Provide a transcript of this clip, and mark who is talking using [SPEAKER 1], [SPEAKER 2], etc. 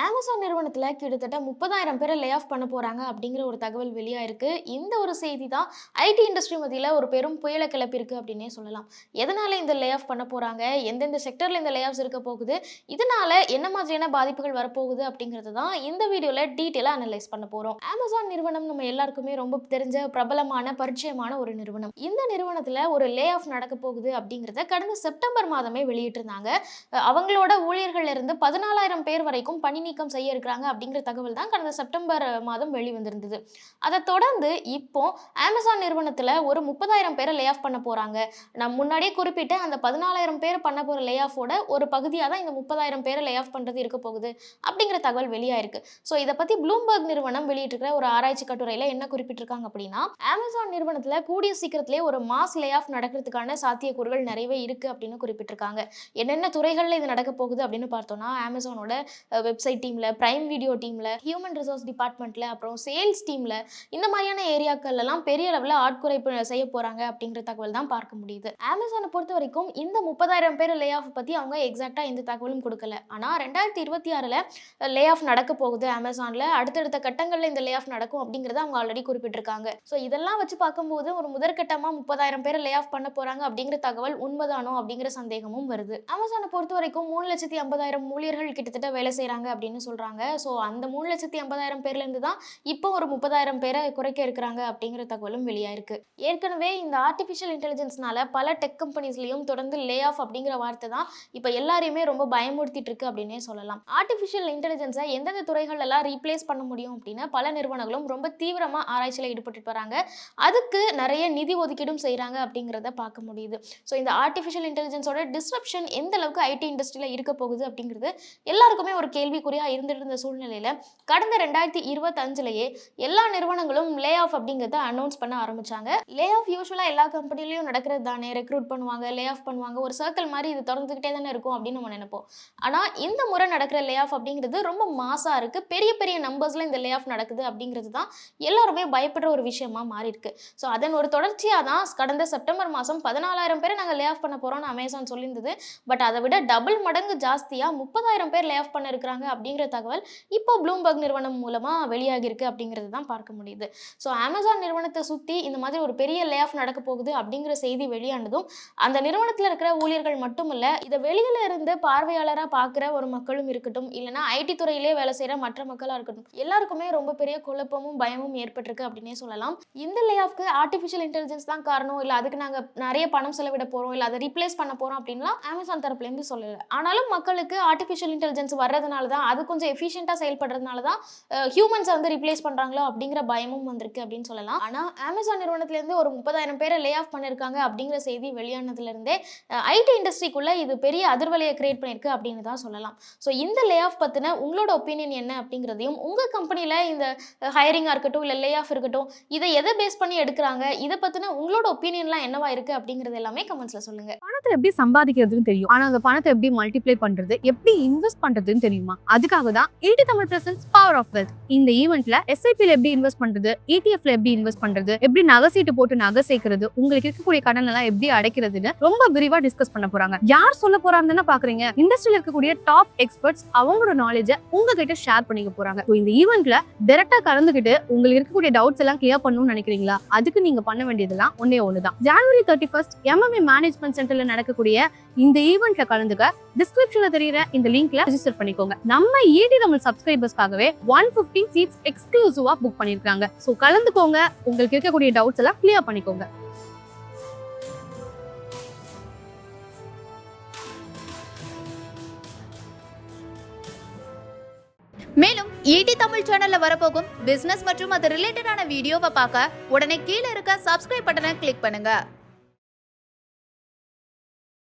[SPEAKER 1] Amazon நிறுவனத்தில் கிட்டத்தட்ட முப்பதாயிரம் பேரை லே ஆஃப் பண்ண போகிறாங்க அப்படிங்கிற ஒரு தகவல் வெளியாயிருக்கு இந்த ஒரு செய்தி தான் ஐடி இண்டஸ்ட்ரி மத்தியில் ஒரு பெரும் புயலை கிளப்பியிருக்கு அப்படின்னே சொல்லலாம். எதனால் இந்த லே ஆஃப் பண்ண போகிறாங்க எந்தெந்த செக்டரில் இந்த லே ஆஃப்ஸ் இருக்க போகுது? இதனால் என்ன மாதிரியான பாதிப்புகள் வரப்போகுது அப்படிங்கிறது தான் இந்த வீடியோவில் டீட்டெயிலாக அனலைஸ் பண்ண போகிறோம் அமேசான் நிறுவனம் நம்ம எல்லாருக்குமே ரொம்ப தெரிஞ்ச பிரபலமான பரிச்சயமான ஒரு நிறுவனம். இந்த நிறுவனத்தில் ஒரு லே ஆஃப் நடக்க போகுது அப்படிங்கிறத கடந்த செப்டம்பர் மாதமே வெளியிட்டிருந்தாங்க. அவங்களோட ஊழியர்கள் இருந்து பதினாலாயிரம் பேர் வரைக்கும் பணி நீக்கம் செய்ய இருக்கிறாங்க அப்படிங்கிற தகவல் தான் கடந்த செப்டம்பர் மாதம் வெளிவந்திருந்தது. அதை தொடர்ந்து இப்போ அமேசான் நிறுவனத்தில் ஒரு முப்பதாயிரம் பேரை லே ஆஃப் பண்ண போகிறாங்க நான் முன்னாடியே குறிப்பிட்ட அந்த பதினாலாயிரம் பேர் பண்ண போகிற லே ஆஃபோட ஒரு பகுதியாக தான் இந்த முப்பதாயிரம் பேரை லே ஆஃப் பண்ணுறது இருக்க போகுது அப்படிங்கிற தகவல் வெளியாயிருக்கு. ஸோ இதை பற்றி ப்ளூம்பர்க் நிறுவனம் வெளியிட்டிருக்கிற ஒரு ஆராய்ச்சி கட்டுரையில் என்ன குறிப்பிட்டிருக்காங்க அப்படின்னா அமேசான் நிறுவனத்தில் கூடிய சீக்கிரத்திலே ஒரு மாஸ் லே ஆஃப் நடக்கிறதுக்கான சாத்தியக்கூறுகள் நிறையவே இருக்குது அப்படின்னு குறிப்பிட்டிருக்காங்க. என்னென்ன துறைகளில் இது நடக்க போகுது அப்படின்னு பார்த்தோம்னா அமேசானோட வெப்சைட் டீமில் ப்ரைம் வீடியோ டீமில் ஹியூமன் ரிசோர்ஸ் டிபார்ட்மெண்ட்டில் அப்புறம் சேல்ஸ் டீமில் இந்த மாதிரியான ஏரியாக்கள்லாம் பெரிய அளவில் ஆட்குறைப்பு செய்ய போகிறாங்க அப்படிங்கிற தகவல் தான் பார்க்க முடியுது. அமேசானை பொறுத்த வரைக்கும் இந்த முப்பதாயிரம் பேர் லே ஆஃப் பற்றி அவங்க எக்ஸாக்டாக எந்த தகவலும் கொடுக்கல. ஆனால் ரெண்டாயிரத்தி இருபத்தி ஆறில் லே ஆஃப் நடக்க போகுது அமேசானில் அடுத்தடுத்த கட்டங்களில் இந்த லே ஆஃப் நடக்கும் அப்படிங்கிறத அவங்க ஆல்ரெடி குறிப்பிட்டிருக்காங்க. ஸோ இதெல்லாம் வச்சு பார்க்கும்போது ஒரு முதற்கட்டமாக முப்பதாயிரம் பேர் லே ஆஃப் பண்ண போகிறாங்க அப்படிங்கிற தகவல் உண்மைதானோ அப்படிங்கிற சந்தேகமும் வருது. அமேசானை பொறுத்த வரைக்கும் மூணு லட்சத்தி ஐம்பதாயிரம் ஊழியர்கள் கிட்டத்தட்ட வேலை செய்கிறாங்க அப்படின்னு சொல்கிறாங்க ஸோ அந்த மூணு லட்சத்தி ஐம்பதாயிரம் பேர்லேருந்து தான் இப்போ ஒரு முப்பதாயிரம் பேரை குறைக்க இருக்கிறாங்க அப்படிங்கிற தகவலும் வெளியாயிருக்கு. ஏற்கனவே இந்த ஆர்டிஃபிஷியல் இன்டெலிஜென்ஸ்னால பல டெக் கம்பெனிஸ்லையும் தொடர்ந்து லே ஆஃப் அப்படிங்கிற வார்த்தை தான் இப்போ எல்லாரையுமே ரொம்ப பயமுறுத்திட்டு இருக்கு அப்படின்னே சொல்லலாம். ஆர்டிஃபிஷியல் இன்டெலிஜென்ஸை எந்தெந்த துறைகள் எல்லாம் ரீப்ளேஸ் பண்ண முடியும் அப்படின்னு பல நிறுவனங்களும் ரொம்ப தீவிரமாக ஆராய்ச்சியில் ஈடுபட்டு வராங்க. அதுக்கு நிறைய நிதி ஒதுக்கீடும் செய்கிறாங்க அப்படிங்கிறத பார்க்க முடியுது. ஸோ இந்த ஆர்டிஃபிஷியல் இன்டெலிஜென்ஸோட டிஸ்ரப்ஷன் எந்த அளவுக்கு ஐடி இண்டஸ்ட்ரியில் இருக்க போகுது அப்படிங்கிறது எல்லாருக்குமே ஒரு கேள்விக்குறியாக இருந்துட்டு இருந்த சூழ்நிலையில் கடந்த ரெண்டாயிரத்தி இருபத்தஞ்சிலேயே எல்லா நிறுவனங்களும் லே ஆஃப் அப்படிங்கிறத அனௌன்ஸ் பண்ண ஆரம்பிச்சாங்க. லே ஆஃப் யூஸ்வலாக எல்லா கம்பெனிலையும் நடக்கிறது தானே ரெக்ரூட் பண்ணுவாங்க லே ஆஃப் பண்ணுவாங்க ஒரு சர்க்கிள் மாதிரி இது தொடர்ந்துக்கிட்டே தானே இருக்கும் அப்படின்னு நம்ம நினைப்போம். ஆனால் இந்த முறை நடக்கிற லே ஆஃப் அப்படிங்கிறது ரொம்ப மாசாக இருக்குது பெரிய பெரிய நம்பர்ஸில் இந்த லே ஆஃப் நடக்குது அப்படிங்கிறது தான் எல்லாருமே பயப்படுற ஒரு விஷயமா மாறி இருக்கு ஸோ அதன் ஒரு தொடர்ச்சியாக தான் கடந்த செப்டம்பர் மாதம் பதினாலாயிரம் பேரை நாங்கள் லே ஆஃப் பண்ண போகிறோம்னு அமேசான் சொல்லியிருந்தது. பட் அதை விட டபுள் மடங்கு ஜாஸ்தியாக முப்பதாயிரம் பேர் லே ஆஃப் பண்ண இருக்கிறாங்க அப்படிங்கிற தகவல் இப்போ ப்ளூம்பர்க் நிறுவனம் மூலமாக வெளியாகிருக்கு அப்படிங்கிறது தான் பார்க்க முடியுது. ஸோ அமேசான் நிறுவனத்தை சுற்றி இந்த மாதிரி ஒரு பெரிய லே ஆஃப் நடக்க போகுது அப்படிங்கிற செய்தி வெளியானதும் அந்த நிறுவனத்தில் இருக்கிற ஊழியர்கள் மட்டும் இல்லை இதை வெளியில் இருந்து பார்வையாளராக பார்க்குற ஒரு மக்களும் இருக்கட்டும் இல்லைனா ஐடி துறையிலே வேலை செய்கிற மற்ற மக்களாக இருக்கட்டும் எல்லாருக்குமே ரொம்ப பெரிய குழப்பமும் பயமும் ஏற்பட்டிருக்கு அப்படின்னே சொல்லலாம். இந்த லே ஆஃப்க்கு ஆர்டிஃபிஷியல் இன்டெலிஜென்ஸ் தான் காரணம் இல்லை அதுக்கு நாங்கள் நிறைய பணம் செலவிட போகிறோம் இல்லை அதை ரீப்ளேஸ் பண்ண போகிறோம் அப்படின்லாம் அமேசான் தரப்புலேருந்து சொல்லலை. ஆனாலும் மக்களுக்கு ஆர்டிஃபிஷியல் இன்டெலிஜென்ஸ் வர்றதுனால தான் அது கொஞ்சம் எஃபிஷியண்ட்டாக செயல்படுறதுனால தான் ஹியூமன்ஸை வந்து ரிப்ளேஸ் பண்ணுறாங்களோ அப்படிங்கிற பயமும் வந்திருக்கு அப்படின்னு சொல்லலாம். ஆனால் அமேசான் நிறுவனத்துலேருந்து ஒரு முப்பதாயிரம் பேரை லே ஆஃப் பண்ணியிருக்காங்க அப்படிங்கிற செய்தி வெளியானதுலேருந்தே ஐடி இண்டஸ்ட்ரிக்குள்ளே இது பெரிய அதிர்வலையை கிரியேட் பண்ணியிருக்கு அப்படின்னு தான் சொல்லலாம். ஸோ இந்த லே ஆஃப் பற்றின உங்களோட ஒப்பீனியன் என்ன அப்படிங்கிறதையும் உங்கள் கம்பெனியில் இந்த ஹையரிங்காக இருக்கட்டும் இல்லை லே ஆஃப் இருக்கட்டும் இதை எதை பேஸ் பண்ணி எடுக்கிறாங்க இதை பற்றின உங்களோட ஒப்பீனியன்லாம் என்னவா இருக்குது அப்படிங்கிறது எல்லாமே கமெண்ட்ஸில் சொல்லுங்கள்
[SPEAKER 2] பணத்தை எப்படி சம்பாதிக்கிறதுன்னு தெரியும். ஆனா அந்த பணத்தை எப்படி மல்டிப்ளை பண்றது எப்படி இன்வெஸ்ட் பண்றதுன்னு தெரியுமா? அதுக்காக தான் ET Tamil presence power of wealth இந்த ஈவெண்ட்ல எஸ்ஐபில எப்படி இன்வெஸ்ட் பண்றது இடிஎஃப்ல எப்படி இன்வெஸ்ட் பண்றது எப்படி நகை சீட்டு போட்டு நகை சேர்க்கறது உங்களுக்கு இருக்கக்கூடிய கடன் எல்லாம் எப்படி அடைக்கிறதுன்னு ரொம்ப விரிவா டிஸ்கஸ் பண்ண போறாங்க. யார் சொல்ல போறாங்கன்னு பாக்குறீங்க? இண்டஸ்ட்ரியில இருக்கக்கூடிய டாப் எக்ஸ்பர்ட்ஸ் அவங்களோட நாலேஜை உங்ககிட்ட ஷேர் பண்ணிக்க போறாங்க. இந்த ஈவெண்ட்ல டைரக்டா கலந்துக்கிட்டு உங்களுக்கு இருக்கக்கூடிய டவுட்ஸ் எல்லாம் கிளியர் பண்ணணும்னு நினைக்கிறீங்களா? அதுக்கு நீங்க பண்ண வேண்டியதெல்லாம் ஒன்னே ஒண்ணுதான். ஜனவரி தேர்ட்டி ஃபர்ஸ்ட் எம்எம்ஏ மேனேஜ்மெண்ட் சென்டர்ல நடக்கக்கூடிய இந்த ஈவெண்ட்ல கலந்துக்க டிஸ்கிரிப்ஷன்ல தெரியுற இந்த லிங்க்ல ரெஜிஸ்டர் பண்ணிக்கோங்க. நம்ம ஈடி தமிழ் சப்ஸ்கிரைபர்ஸ்க்காகவே ஒன் பிப்டி சீட்ஸ் எக்ஸ்க்ளூசிவா புக் பண்ணிருக்காங்க. சோ கலந்துக்கோங்க. உங்களுக்கு இருக்கக்கூடிய டவுட்ஸ் எல்லாம் கிளியர் பண்ணிக்கோங்க.
[SPEAKER 3] மேலும் ஈடி தமிழ் சேனல்ல வரப்போகும் பிசினஸ் மற்றும் அது ரிலேட்டடான வீடியோவை பார்க்க உடனே கீழே இருக்க சப்ஸ்கிரைப் பட்டனை கிளிக் பண்ணுங்க.